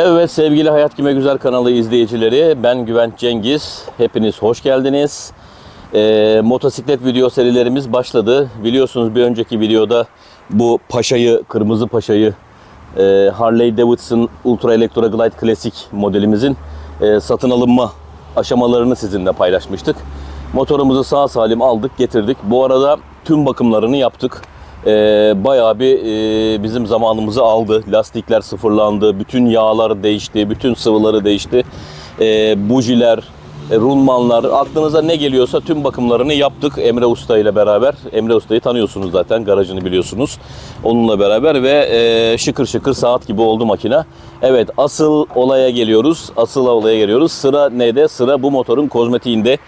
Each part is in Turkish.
Evet sevgili Hayat Kime Güzel kanalı izleyicileri ben Güvenç Cengiz. Hepiniz hoş geldiniz. Ee, motosiklet video serilerimiz başladı. Biliyorsunuz bir önceki videoda bu Paşa'yı, Kırmızı Paşa'yı e, Harley Davidson Ultra Electro Glide Classic modelimizin e, satın alınma aşamalarını sizinle paylaşmıştık. Motorumuzu sağ salim aldık getirdik. Bu arada tüm bakımlarını yaptık. E, bayağı bir e, bizim zamanımızı aldı. Lastikler sıfırlandı, bütün yağlar değişti, bütün sıvıları değişti. E, bujiler, rulmanlar, aklınıza ne geliyorsa tüm bakımlarını yaptık Emre Usta ile beraber. Emre Usta'yı tanıyorsunuz zaten, garajını biliyorsunuz. Onunla beraber ve e, şıkır şıkır saat gibi oldu makine. Evet, asıl olaya geliyoruz. Asıl olaya geliyoruz. Sıra neyde? Sıra bu motorun kozmetiğinde.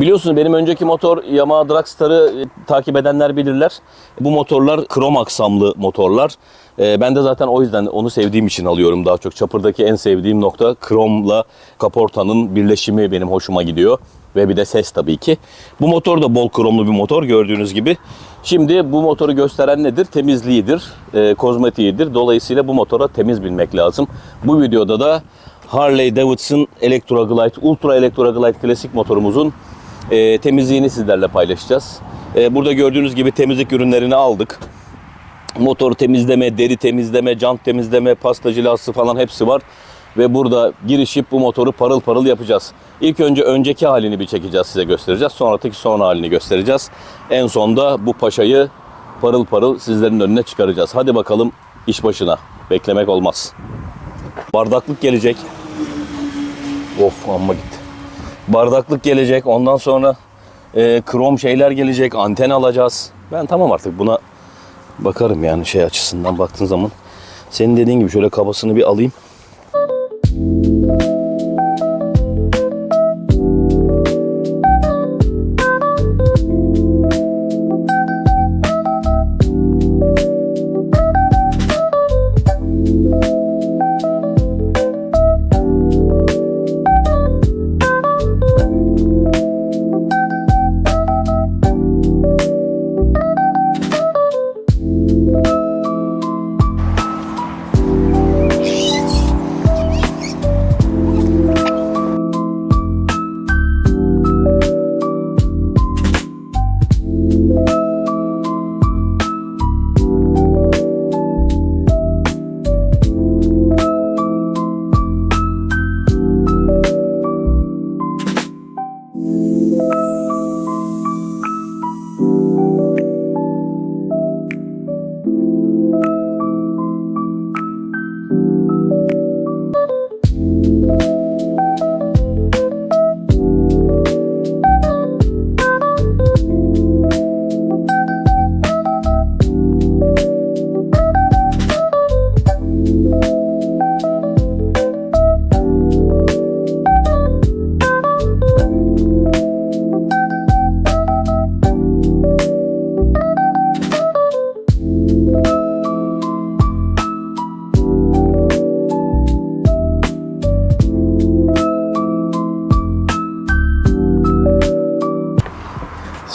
Biliyorsunuz benim önceki motor Yamaha Dragstar'ı e, takip edenler bilirler. Bu motorlar krom aksamlı motorlar. E, ben de zaten o yüzden onu sevdiğim için alıyorum daha çok. Çapırdaki en sevdiğim nokta kromla kaportanın birleşimi benim hoşuma gidiyor. Ve bir de ses tabii ki. Bu motor da bol kromlu bir motor gördüğünüz gibi. Şimdi bu motoru gösteren nedir? Temizliğidir, e, kozmetiğidir. Dolayısıyla bu motora temiz binmek lazım. Bu videoda da Harley Davidson Electro Glide, Ultra Electro Glide klasik motorumuzun e, temizliğini sizlerle paylaşacağız. E, burada gördüğünüz gibi temizlik ürünlerini aldık. Motor temizleme, deri temizleme, jant temizleme, pasta cilası falan hepsi var. Ve burada girişip bu motoru parıl parıl yapacağız. İlk önce önceki halini bir çekeceğiz size göstereceğiz. Sonraki son halini göstereceğiz. En sonda bu paşayı parıl parıl sizlerin önüne çıkaracağız. Hadi bakalım iş başına. Beklemek olmaz. Bardaklık gelecek. Of amma gitti. Bardaklık gelecek. Ondan sonra e, krom şeyler gelecek. Anten alacağız. Ben tamam artık buna bakarım yani şey açısından baktığın zaman. Senin dediğin gibi şöyle kabasını bir alayım.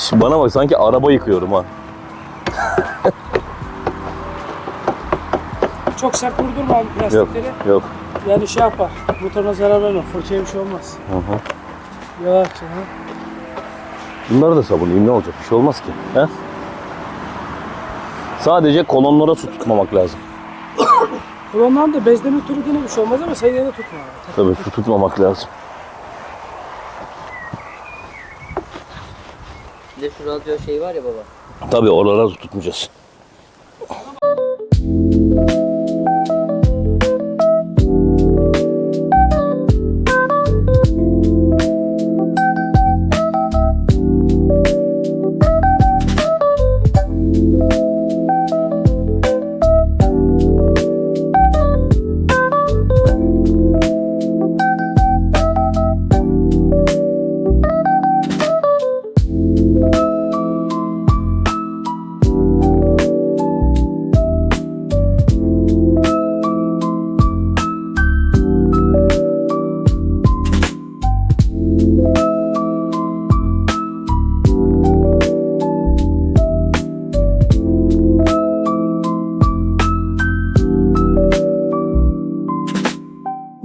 Şimdi Bana bak sanki araba yıkıyorum ha. Çok sert vurdurma abi Yok plastikleri. yok. Yani şey yapar. Motoruna zarar verme. Fırçaya bir şey olmaz. Hı hı. Yavaşça ha. Bunları da sabunlayayım ne olacak bir şey olmaz ki. He? Sadece kolonlara su tutmamak lazım. Kolondan da bezleme türü yine bir şey olmaz ama sayıda tutma. abi. Tabii su tutmamak lazım. Bir de şu radyo şey var ya baba. Tabii oralara tutmayacağız.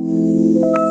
Su.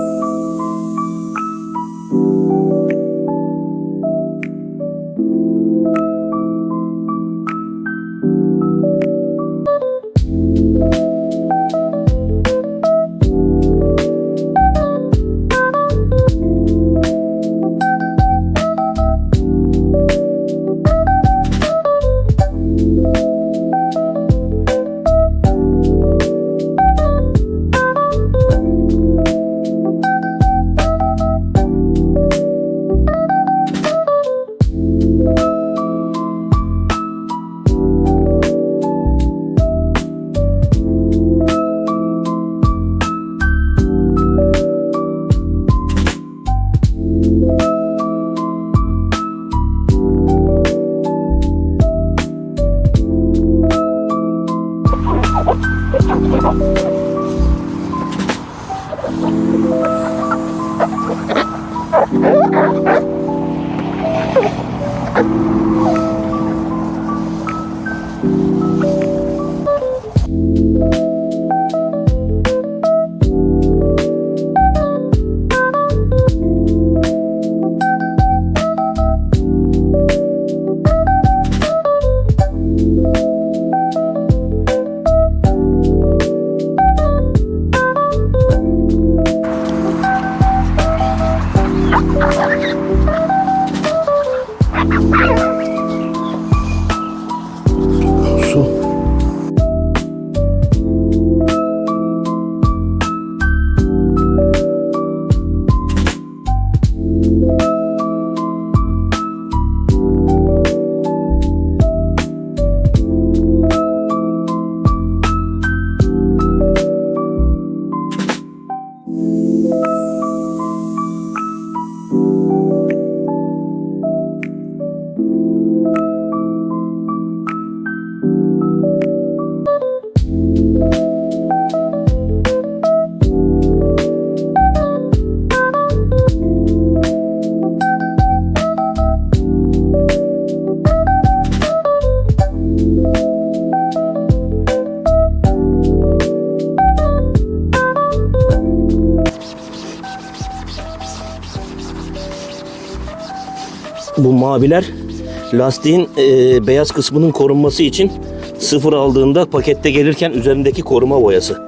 Bu maviler lastiğin e, beyaz kısmının korunması için sıfır aldığında pakette gelirken üzerindeki koruma boyası.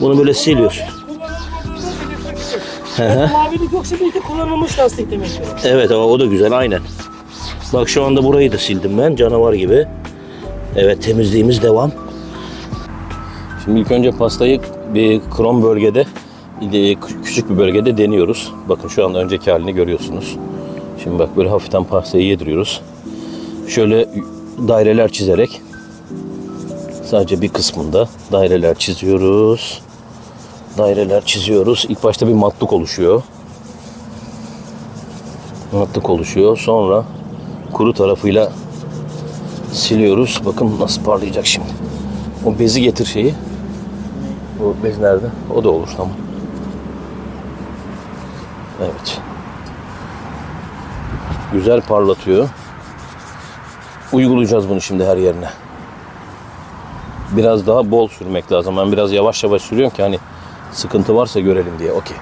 Bunu böyle siliyorsun. Hı hı. Mavilik yoksa belki kullanılmış lastik demektir. Evet ama o da güzel aynen. Bak şu anda burayı da sildim ben canavar gibi. Evet temizliğimiz devam. Şimdi ilk önce pastayı bir krom bölgede küçük bir bölgede deniyoruz. Bakın şu anda önceki halini görüyorsunuz. Şimdi bak böyle hafiften pastayı yediriyoruz. Şöyle daireler çizerek sadece bir kısmında daireler çiziyoruz. Daireler çiziyoruz. İlk başta bir matlık oluşuyor. Matlık oluşuyor. Sonra kuru tarafıyla siliyoruz. Bakın nasıl parlayacak şimdi. O bezi getir şeyi. Bu bez nerede? O da olur tamam. Evet. Güzel parlatıyor. Uygulayacağız bunu şimdi her yerine. Biraz daha bol sürmek lazım. Ben biraz yavaş yavaş sürüyorum ki hani sıkıntı varsa görelim diye. Okey.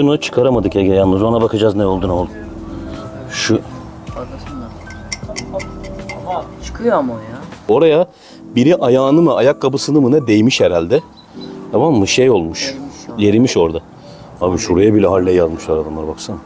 Şunu çıkaramadık Ege yalnız. Ona bakacağız ne oldu ne oldu. Şu Çıkıyor ama o ya. oraya biri ayağını mı ayakkabısını mı ne değmiş herhalde. Tamam mı? Şey olmuş. Yerimiş orada. Abi şuraya bile halle yazmışlar adamlar baksana.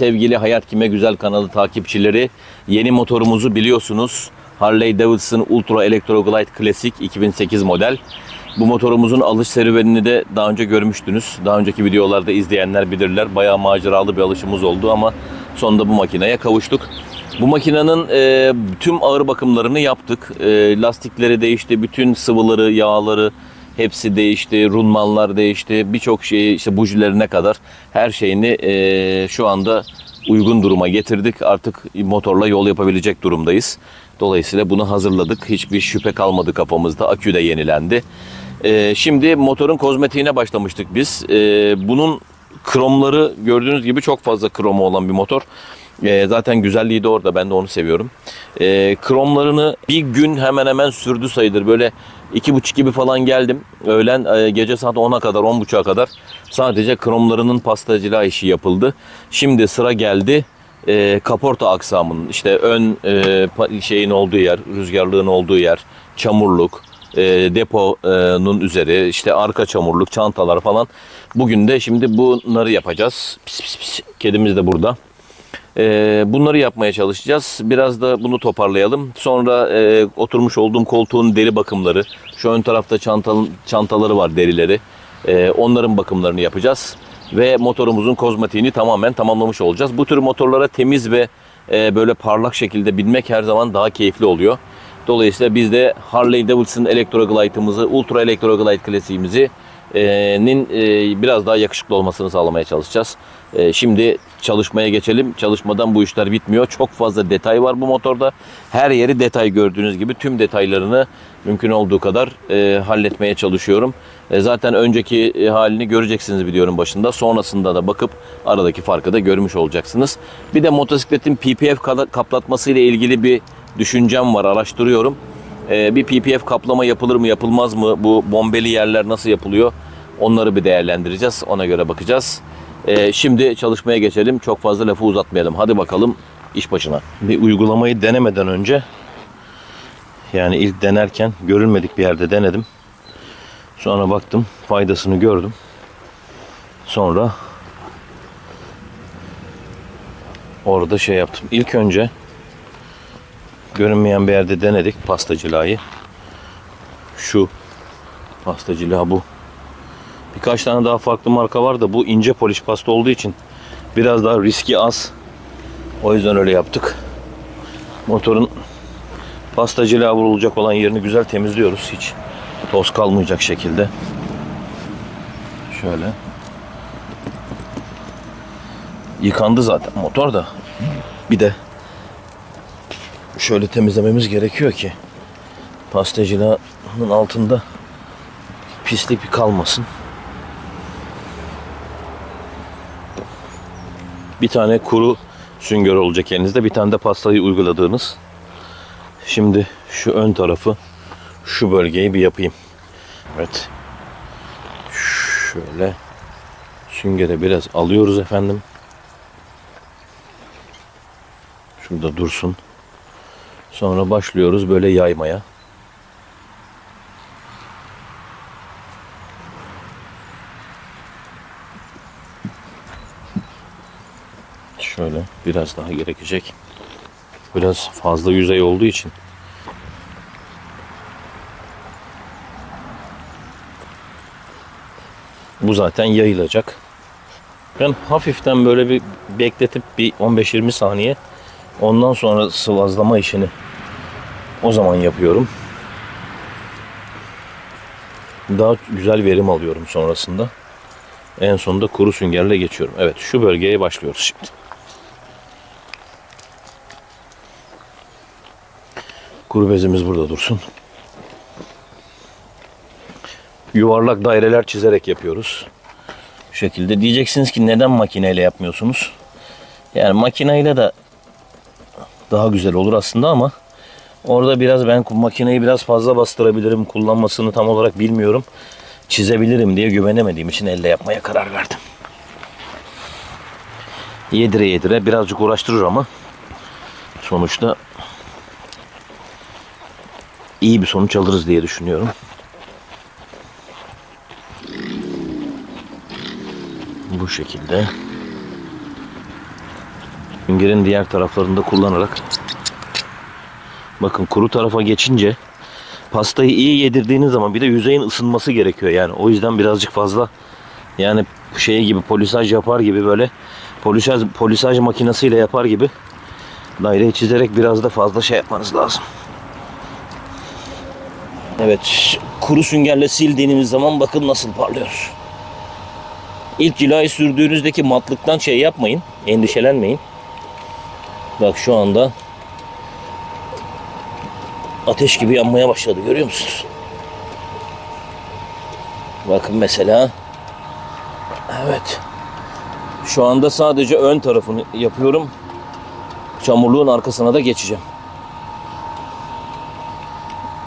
Sevgili Hayat Kime Güzel kanalı takipçileri yeni motorumuzu biliyorsunuz. Harley Davidson Ultra Electro Glide Classic 2008 model. Bu motorumuzun alış serüvenini de daha önce görmüştünüz. Daha önceki videolarda izleyenler bilirler. Bayağı maceralı bir alışımız oldu ama sonunda bu makineye kavuştuk. Bu makinenin e, tüm ağır bakımlarını yaptık. E, lastikleri değişti, bütün sıvıları, yağları, Hepsi değişti, runmanlar değişti, birçok şeyi işte bujilerine kadar her şeyini eee, şu anda uygun duruma getirdik. Artık motorla yol yapabilecek durumdayız. Dolayısıyla bunu hazırladık. Hiçbir şüphe kalmadı kafamızda. Akü de yenilendi. Eee, şimdi motorun kozmetiğine başlamıştık biz. Eee, bunun kromları gördüğünüz gibi çok fazla kromu olan bir motor. Ee, zaten güzelliği de orada. Ben de onu seviyorum. Ee, kromlarını bir gün hemen hemen sürdü sayılır. Böyle iki buçuk gibi falan geldim. Öğlen e, gece saat 10'a kadar, 10.30'a kadar sadece kromlarının pastacılığa işi yapıldı. Şimdi sıra geldi e, kaporta aksamının işte ön e, şeyin olduğu yer, rüzgarlığın olduğu yer, çamurluk, e, deponun üzeri, işte arka çamurluk, çantalar falan. Bugün de şimdi bunları yapacağız. Pis pis pis. Kedimiz de burada. Ee, bunları yapmaya çalışacağız. Biraz da bunu toparlayalım. Sonra e, oturmuş olduğum koltuğun deri bakımları. Şu ön tarafta çantal, çantaları var derileri. Ee, onların bakımlarını yapacağız. Ve motorumuzun kozmetiğini tamamen tamamlamış olacağız. Bu tür motorlara temiz ve e, böyle parlak şekilde binmek her zaman daha keyifli oluyor. Dolayısıyla biz de Harley Davidson Electro Glide'ımızı, Ultra Electro Glide klasiğimizi e, nin e, biraz daha yakışıklı olmasını sağlamaya çalışacağız. E, şimdi çalışmaya geçelim. Çalışmadan bu işler bitmiyor. Çok fazla detay var bu motorda. Her yeri detay gördüğünüz gibi tüm detaylarını mümkün olduğu kadar e, halletmeye çalışıyorum. Zaten önceki halini göreceksiniz videonun başında. Sonrasında da bakıp aradaki farkı da görmüş olacaksınız. Bir de motosikletin PPF kaplatması ile ilgili bir düşüncem var. Araştırıyorum. Ee, bir PPF kaplama yapılır mı yapılmaz mı? Bu bombeli yerler nasıl yapılıyor? Onları bir değerlendireceğiz. Ona göre bakacağız. Ee, şimdi çalışmaya geçelim. Çok fazla lafı uzatmayalım. Hadi bakalım iş başına. Bir uygulamayı denemeden önce yani ilk denerken görülmedik bir yerde denedim. Sonra baktım faydasını gördüm. Sonra orada şey yaptım. İlk önce görünmeyen bir yerde denedik pastacılığı. Şu pastacılığı bu. Birkaç tane daha farklı marka var da bu ince poliş pasta olduğu için biraz daha riski az. O yüzden öyle yaptık. Motorun pastacılığa vurulacak olan yerini güzel temizliyoruz. Hiç toz kalmayacak şekilde. Şöyle. Yıkandı zaten motor da. Bir de şöyle temizlememiz gerekiyor ki pastacılığın altında pislik bir kalmasın. Bir tane kuru sünger olacak elinizde. Bir tane de pastayı uyguladığınız. Şimdi şu ön tarafı şu bölgeyi bir yapayım. Evet. Şöyle süngere biraz alıyoruz efendim. Şurada dursun. Sonra başlıyoruz böyle yaymaya. Şöyle biraz daha gerekecek. Biraz fazla yüzey olduğu için. Bu zaten yayılacak. Ben hafiften böyle bir bekletip bir 15-20 saniye ondan sonra sıvazlama işini o zaman yapıyorum. Daha güzel verim alıyorum sonrasında. En sonunda kuru süngerle geçiyorum. Evet şu bölgeye başlıyoruz şimdi. Kuru bezimiz burada dursun. Yuvarlak daireler çizerek yapıyoruz. Bu şekilde. Diyeceksiniz ki neden makineyle yapmıyorsunuz? Yani makineyle de daha güzel olur aslında ama orada biraz ben makineyi biraz fazla bastırabilirim. Kullanmasını tam olarak bilmiyorum. Çizebilirim diye güvenemediğim için elde yapmaya karar verdim. Yedire yedire birazcık uğraştırır ama sonuçta iyi bir sonuç alırız diye düşünüyorum. Bu şekilde. Süngerin diğer taraflarında kullanarak bakın kuru tarafa geçince pastayı iyi yedirdiğiniz zaman bir de yüzeyin ısınması gerekiyor yani. O yüzden birazcık fazla yani şey gibi polisaj yapar gibi böyle polisaj, polisaj makinesiyle yapar gibi daireyi çizerek biraz da fazla şey yapmanız lazım. Evet kuru süngerle sildiğiniz zaman bakın nasıl parlıyor. İlk cilayı sürdüğünüzdeki matlıktan şey yapmayın. Endişelenmeyin. Bak şu anda ateş gibi yanmaya başladı. Görüyor musunuz? Bakın mesela. Evet. Şu anda sadece ön tarafını yapıyorum. Çamurluğun arkasına da geçeceğim.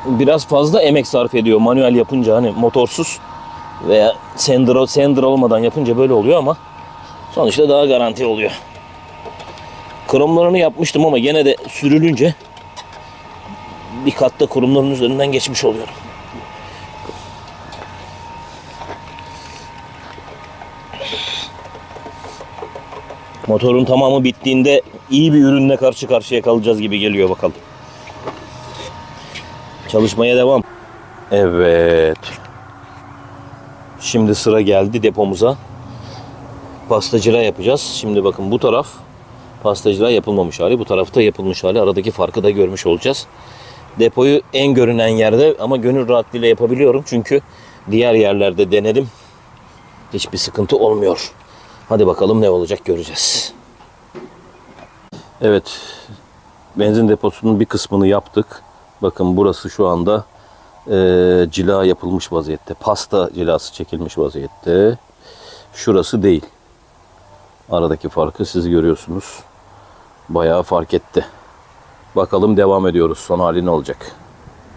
Biraz fazla emek sarf ediyor manuel yapınca hani motorsuz veya sender, sender olmadan yapınca böyle oluyor ama sonuçta daha garanti oluyor. Kromlarını yapmıştım ama gene de sürülünce bir katta kurumların üzerinden geçmiş oluyorum. Motorun tamamı bittiğinde iyi bir ürünle karşı karşıya kalacağız gibi geliyor bakalım. Çalışmaya devam. Evet. Şimdi sıra geldi depomuza. Pastacıra yapacağız. Şimdi bakın bu taraf pastacıra yapılmamış hali. Bu tarafta yapılmış hali. Aradaki farkı da görmüş olacağız. Depoyu en görünen yerde ama gönül rahatlığıyla yapabiliyorum. Çünkü diğer yerlerde denedim. Hiçbir sıkıntı olmuyor. Hadi bakalım ne olacak göreceğiz. Evet. Benzin deposunun bir kısmını yaptık. Bakın burası şu anda eee, cila yapılmış vaziyette. Pasta cilası çekilmiş vaziyette. Şurası değil. Aradaki farkı siz görüyorsunuz. Bayağı fark etti. Bakalım devam ediyoruz. Son hali ne olacak?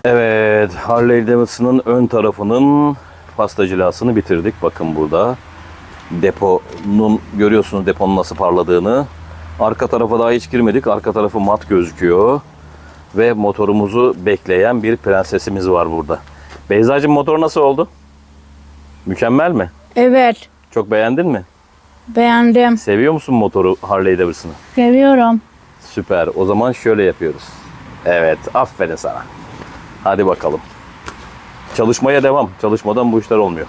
Evet, Harley Davidson'ın ön tarafının pasta cilasını bitirdik. Bakın burada. Deponun görüyorsunuz deponun nasıl parladığını. Arka tarafa daha hiç girmedik. Arka tarafı mat gözüküyor. Ve motorumuzu bekleyen bir prensesimiz var burada. Beyzacığım motor nasıl oldu? Mükemmel mi? Evet, Çok beğendin mi? Beğendim. Seviyor musun motoru Harley Davidson'ı? Seviyorum. Süper. O zaman şöyle yapıyoruz. Evet, aferin sana. Hadi bakalım. Çalışmaya devam. Çalışmadan bu işler olmuyor.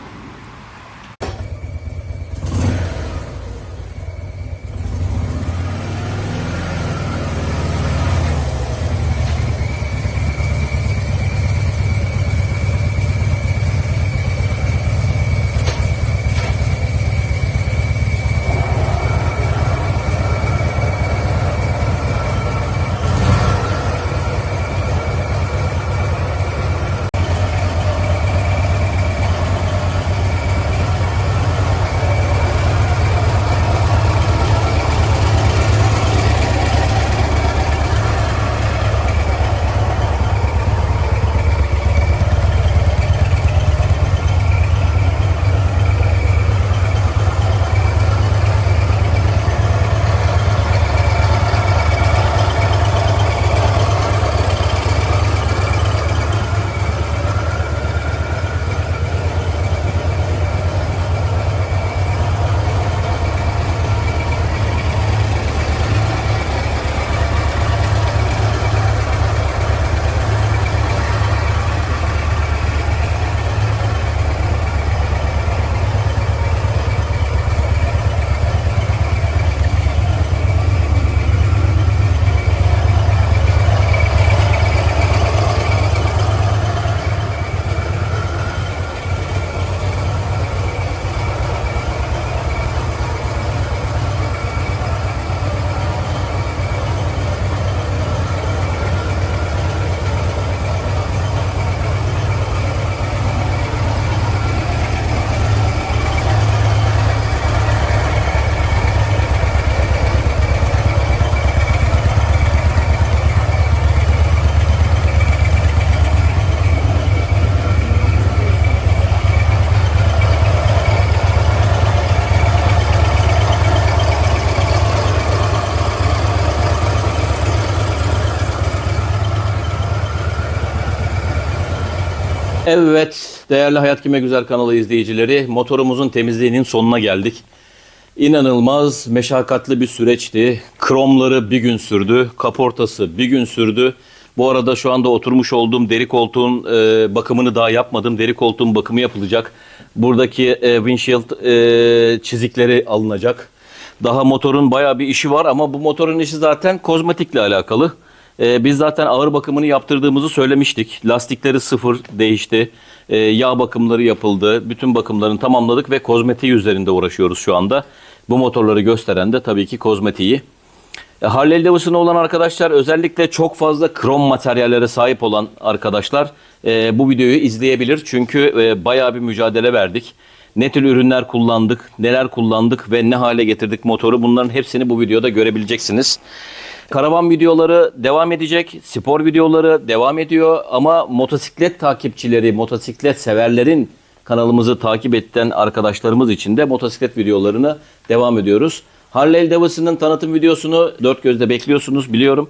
Evet, değerli Hayat Kime Güzel kanalı izleyicileri, motorumuzun temizliğinin sonuna geldik. İnanılmaz meşakkatli bir süreçti. Kromları bir gün sürdü, kaportası bir gün sürdü. Bu arada şu anda oturmuş olduğum deri koltuğun e, bakımını daha yapmadım. Deri koltuğun bakımı yapılacak. Buradaki e, windshield e, çizikleri alınacak. Daha motorun bayağı bir işi var ama bu motorun işi zaten kozmetikle alakalı. Ee, biz zaten ağır bakımını yaptırdığımızı söylemiştik. Lastikleri sıfır değişti. Ee, yağ bakımları yapıldı. Bütün bakımlarını tamamladık ve kozmetiği üzerinde uğraşıyoruz şu anda. Bu motorları gösteren de tabii ki kozmetiği. E, Harley Davidson olan arkadaşlar özellikle çok fazla krom materyallere sahip olan arkadaşlar e, bu videoyu izleyebilir. Çünkü e, bayağı bir mücadele verdik. Ne tür ürünler kullandık, neler kullandık ve ne hale getirdik motoru bunların hepsini bu videoda görebileceksiniz. Karavan videoları devam edecek, spor videoları devam ediyor ama motosiklet takipçileri, motosiklet severlerin kanalımızı takip eden arkadaşlarımız için de motosiklet videolarını devam ediyoruz. Harley Davidson'ın tanıtım videosunu dört gözle bekliyorsunuz biliyorum.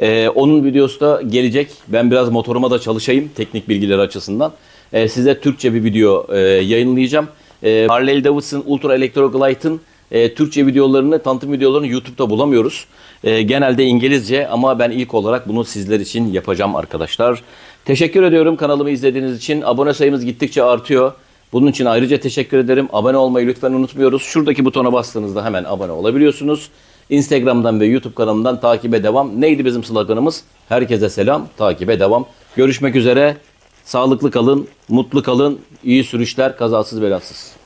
Ee, onun videosu da gelecek. Ben biraz motoruma da çalışayım teknik bilgiler açısından. Ee, size Türkçe bir video e, yayınlayacağım. Ee, Harley Davidson Ultra Electro Glide'ın e, Türkçe videolarını, tanıtım videolarını YouTube'da bulamıyoruz. E, genelde İngilizce ama ben ilk olarak bunu sizler için yapacağım arkadaşlar. Teşekkür ediyorum kanalımı izlediğiniz için. Abone sayımız gittikçe artıyor. Bunun için ayrıca teşekkür ederim. Abone olmayı lütfen unutmuyoruz. Şuradaki butona bastığınızda hemen abone olabiliyorsunuz. Instagram'dan ve YouTube kanalımdan takibe devam. Neydi bizim sloganımız? Herkese selam, takibe devam. Görüşmek üzere. Sağlıklı kalın, mutlu kalın, iyi sürüşler, kazasız belasız.